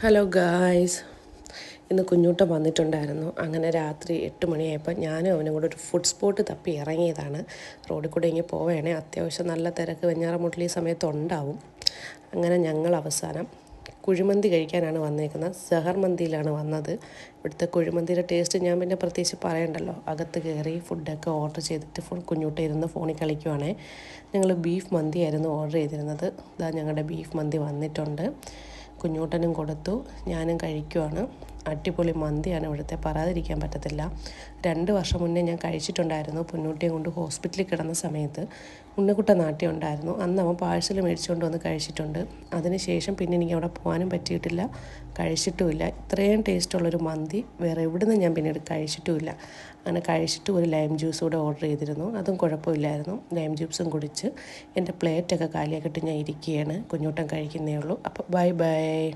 Hello guys ഇന്ന് കുഞ്ഞൂട്ടം വന്നിട്ടുണ്ടായിരുന്നു. അങ്ങനെ രാത്രി എട്ട് മണിയായപ്പോൾ ഞാനും അവനും കൂടെ ഒരു ഫുഡ് സ്പോട്ട് തപ്പി ഇറങ്ങിയതാണ്. റോഡിൽ കൂടെ ഇങ്ങനെ പോവുകയാണെ അത്യാവശ്യം നല്ല തിരക്ക്. വെഞ്ഞാറമുട്ടിൽ ഈ സമയത്ത് ഉണ്ടാവും. അങ്ങനെ ഞങ്ങൾ അവസാനം കുഴിമന്തി കഴിക്കാനാണ് വന്നേക്കുന്നത്. സഹർ മന്തിയിലാണ് വന്നത്. ഇവിടുത്തെ കുഴിമന്തിയുടെ ടേസ്റ്റ് ഞാൻ പിന്നെ പ്രത്യേകിച്ച് പറയണ്ടല്ലോ. അകത്ത് കയറി ഫുഡൊക്കെ ഓർഡർ ചെയ്തിട്ട് ഫുൾ കുഞ്ഞൂട്ട ഇരുന്ന് ഫോണിൽ കളിക്കുവാണേ. ഞങ്ങൾ ബീഫ് മന്തിയായിരുന്നു ഓർഡർ ചെയ്തിരുന്നത്. ഇതാ ഞങ്ങളുടെ ബീഫ് മന്തി വന്നിട്ടുണ്ട്. കുഞ്ഞൂട്ടനും കൊടുത്തു. ഞാനും കഴിക്കുവാണ്. അടിപൊളി മന്തിയാണ് ഇവിടുത്തെ. പറയാതിരിക്കാൻ പറ്റത്തില്ല. രണ്ട് വർഷം മുന്നേ ഞാൻ കഴിച്ചിട്ടുണ്ടായിരുന്നു പൊന്നൂട്ടിയും കൊണ്ട് ഹോസ്പിറ്റലിൽ കിടന്ന സമയത്ത്. ഉണ്ണിക്കുട്ട നാട്ടിൽ ഉണ്ടായിരുന്നു. അന്ന് അവൻ പാഴ്സൽ മേടിച്ചുകൊണ്ട് വന്ന് കഴിച്ചിട്ടുണ്ട്. അതിനുശേഷം പിന്നെ എനിക്ക് അവിടെ പോകാനും പറ്റിയിട്ടില്ല. കഴിച്ചിട്ടുമില്ല. ഇത്രയും ടേസ്റ്റുള്ളൊരു മന്തി വേറെ എവിടുന്ന് ഞാൻ പിന്നീട് കഴിച്ചിട്ടുമില്ല. അങ്ങനെ കഴിച്ചിട്ട് ഒരു ലൈം ജ്യൂസ് കൂടെ ഓർഡർ ചെയ്തിരുന്നു. അതും കുഴപ്പമില്ലായിരുന്നു. ലൈം ജ്യൂസും കുടിച്ച് എന്റെ പ്ലേറ്റൊക്കെ കാലിയാക്കിയിട്ട് ഞാൻ ഇരിക്കുകയാണ്. കുഞ്ഞൂട്ടം കഴിക്കുന്നേ ഉള്ളൂ. അപ്പോൾ ബൈ ബൈ